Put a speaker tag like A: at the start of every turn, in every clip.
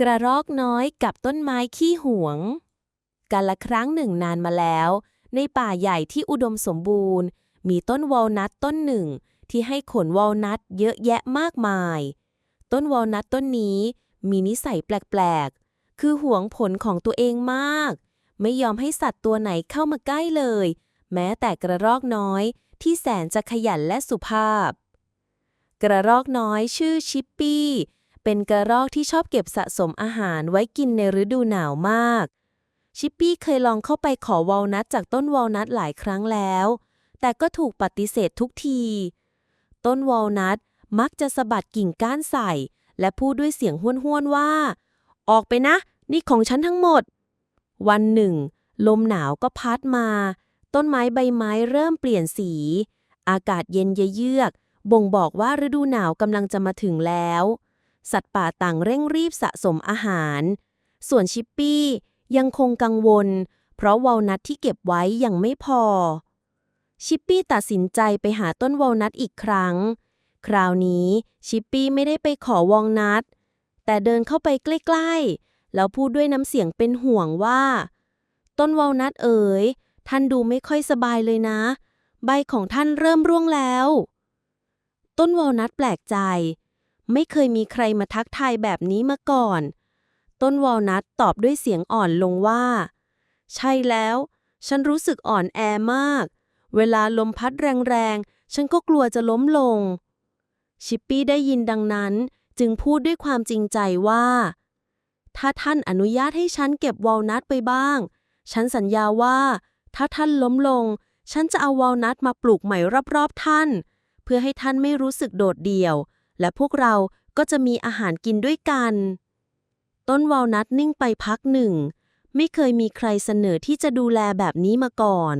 A: กระรอกน้อยกับต้นไม้ขี้หวง กันละครั้งหนึ่งนานมาแล้ว ในป่าใหญ่ที่อุดมสมบูรณ์ มีต้นวอลนัทต้นหนึ่ง ที่ให้ขนวอลนัทเยอะแยะมากมาย ต้นวอลนัทต้นนี้มีนิสัยแปลกๆ คือหวงผลของตัวเองมาก ไม่ยอมให้สัตว์ตัวไหนเข้ามาใกล้เลย แม้แต่กระรอกน้อยที่แสนจะขยันและสุภาพ กระรอกน้อยชื่อชิปปี้ เป็นกระรอกที่ชอบเก็บสะสมอาหารไว้กินในฤดูหนาวมาก ชิปปี้เคยลองเข้าไปขอวอลนัทจากต้นวอลนัทหลายครั้งแล้ว แต่ก็ถูกปฏิเสธทุกที ต้นวอลนัทมักจะสะบัดกิ่งก้านใส่ และพูดด้วยเสียงห้วนๆว่า ออกไปนะ นี่ของฉันทั้งหมด วันหนึ่ง ลมหนาวก็พัดมา ต้นไม้ใบไม้เริ่มเปลี่ยนสี อากาศเย็นเยือก บ่งบอกว่าฤดูหนาวกำลังจะมาถึงแล้ว สัตว์ป่าต่างเร่งรีบสะสมอาหาร ส่วนชิปปี้ยังคงกังวล เพราะวอลนัทที่เก็บไว้ยังไม่พอ ชิปปี้ตัดสินใจไปหาต้นวอลนัทอีกครั้ง คราวนี้ชิปปี้ไม่ได้ไปขอวอลนัทแต่เดินเข้าไปใกล้ๆ แล้วพูดด้วยน้ำเสียงเป็นห่วงว่า ต้นวอลนัทเอ๋ยท่านดูไม่ค่อยสบายเลยนะ ใบของท่านเริ่มร่วงแล้ว ต้นวอลนัทแปลกใจ ไม่เคยมีใครมาทักทายแบบนี้มาก่อน ต้นวอลนัทตอบด้วยเสียงอ่อนลงว่า ใช่แล้ว ฉันรู้สึกอ่อนแอมาก เวลาลมพัดแรงๆ ฉันก็กลัวจะล้มลง ชิปปี้ได้ยินดังนั้นจึงพูดด้วยความจริงใจว่า ถ้าท่านอนุญาตให้ฉันเก็บวอลนัทไปบ้าง ฉันสัญญาว่า ถ้าท่านล้มลง ฉันจะเอาวอลนัทมาปลูกใหม่รอบๆท่าน เพื่อให้ท่านไม่รู้สึกโดดเดี่ยว และพวกเราก็จะมีอาหารกินด้วยกัน ต้นวอลนัทนิ่งไปพักหนึ่ง ไม่เคยมีใครเสนอที่จะดูแลแบบนี้มาก่อน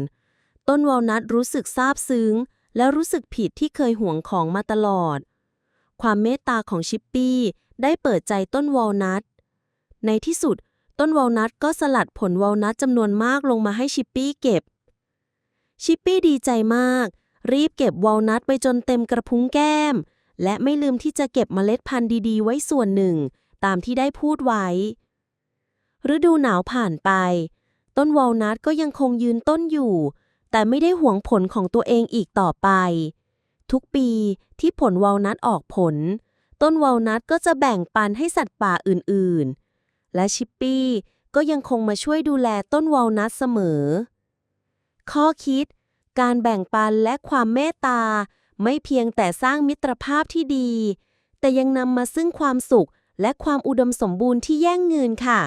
A: ต้นวอลนัทรู้สึกซาบซึ้ง และรู้สึกผิดที่เคยห่วงของมาตลอด ความเมตตาของชิปปี้ได้เปิดใจต้นวอลนัท ในที่สุด ต้นวอลนัทก็สลัดผลวอลนัทจำนวนมากลงมาให้ชิปปี้เก็บ ชิปปี้ดีใจมาก รีบเก็บวอลนัทไปจนเต็มกระพุ้งแก้ม และไม่ลืมที่จะเก็บเมล็ดพันธุ์ดีๆ ไว้ส่วนหนึ่ง ตามที่ได้พูดไว้ ฤดูหนาวผ่านไป ต้นวอลนัทก็ยังคงยืนต้นอยู่ แต่ไม่ได้หวงผลของตัวเองอีกต่อไป ทุกปีที่ผลวอลนัทออกผล ต้นวอลนัทก็จะแบ่งปันให้สัตว์ป่าอื่นๆ และชิปปี้ก็ยังคงมาช่วยดูแลต้นวอลนัทเสมอ ข้อคิด การแบ่งปันและความเมตตา ไม่เพียงแต่สร้างมิตรภาพที่ดี แต่ยังนำมาซึ่งความสุขและความอุดมสมบูรณ์ที่แย่งเงินค่ะ